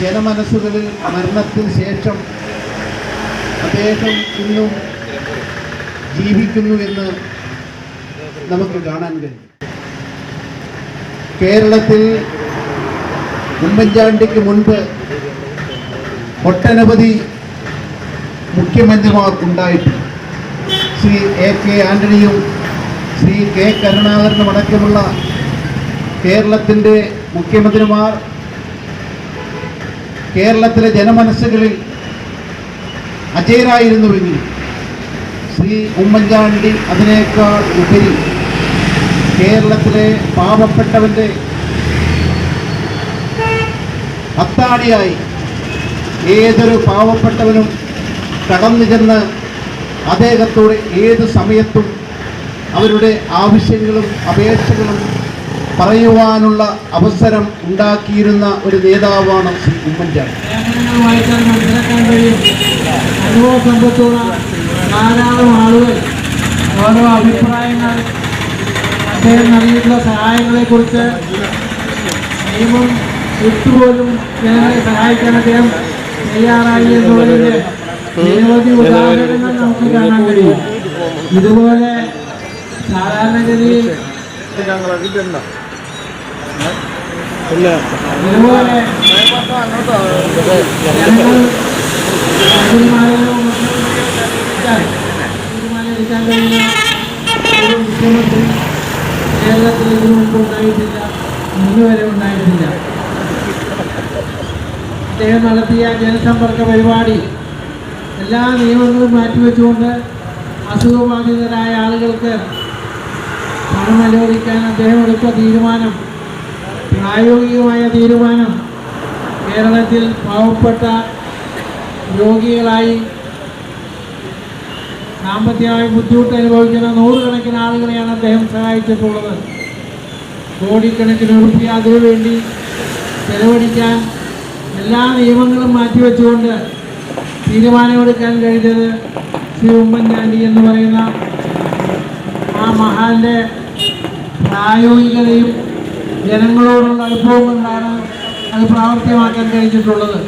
ജനമനസ്സുകളിൽ മരണത്തിന് ശേഷം അദ്ദേഹം ഇന്നും ജീവിക്കുന്നു എന്ന് നമുക്ക് കാണാൻ കഴിയും. കേരളത്തിൽ ഉമ്മൻചാണ്ടിക്ക് മുൻപ് ഒട്ടനവധി മുഖ്യമന്ത്രിമാർ ഉണ്ടായിട്ടുണ്ട്. ശ്രീ എ കെ ആന്റണിയും ശ്രീ കെ കരുണാകരനും അടക്കമുള്ള കേരളത്തിന്റെ മുഖ്യമന്ത്രിമാർ കേരളത്തിലെ ജനമനസ്സുകളിൽ അജയരായിരുന്നുവെങ്കിൽ ശ്രീ ഉമ്മൻചാണ്ടി അതിനേക്കാൾ ഉപരി കേരളത്തിലെ പാവപ്പെട്ടവന്റെ അത്താടിയായി ഏതൊരു പാവപ്പെട്ടവനും കടന്നു ചെന്ന് അദ്ദേഹത്തോട് ഏത് സമയത്തും അവരുടെ ആവശ്യങ്ങളും അപേക്ഷകളും പറയുവാനുള്ള അവസരം ഉണ്ടാക്കിയിരുന്ന ഒരു നേതാവാണ് ശ്രീ ഉമ്മൻചാണ്ടി. ധാരാളം ആളുകൾ ഓരോ അഭിപ്രായങ്ങൾ അദ്ദേഹം നൽകിയിട്ടുള്ള സഹായങ്ങളെക്കുറിച്ച് നിയമം വിട്ടുപോലും ജനങ്ങളെ സഹായിക്കാൻ അദ്ദേഹം തയ്യാറായി എന്നുള്ളതിന്റെ നിരവധി ഉദാഹരണങ്ങൾ നമുക്ക് കാണാൻ കഴിയും. ഇതുപോലെ സാധാരണഗതിയിൽ ഇതുപോലെ ജനങ്ങൾ തീരുമാനങ്ങളും തീരുമാനമെടുക്കാൻ കഴിയുന്ന ഒരു മുഖ്യമന്ത്രി കേരളത്തിൽ ഇതിനു മുമ്പ് ഉണ്ടായിട്ടില്ല ഇന്നുവരെ ഉണ്ടായിട്ടില്ല. അദ്ദേഹം നടത്തിയ ജനസമ്പർക്ക പരിപാടി എല്ലാ നിയമങ്ങളും മാറ്റിവെച്ചുകൊണ്ട് അസുഖബാധിതരായ ആളുകൾക്ക് പണം അനുവദിക്കാൻ അദ്ദേഹം എടുത്ത തീരുമാനം പ്രായോഗികമായ തീരുമാനം കേരളത്തിൽ പാവപ്പെട്ട രോഗികളായി സാമ്പത്തികമായി ബുദ്ധിമുട്ട് അനുഭവിക്കുന്ന നൂറുകണക്കിന് ആളുകളെയാണ് അദ്ദേഹം സഹായിച്ചിട്ടുള്ളത്. കോടിക്കണക്കിന് ഉറുപ്പിക അതിനുവേണ്ടി ചെലവഴിക്കാൻ എല്ലാ നിയമങ്ങളും മാറ്റിവെച്ചുകൊണ്ട് തീരുമാനമെടുക്കാൻ കഴിഞ്ഞത് ശ്രീ ഉമ്മൻചാണ്ടി എന്ന് പറയുന്ന ആ മഹാന്റെ പ്രായോഗികതയും ജനങ്ങളോടുള്ള അനുഭവം കൊണ്ടാണ് അത് പ്രാവർത്തികമാക്കാൻ കഴിഞ്ഞിട്ടുള്ളത്.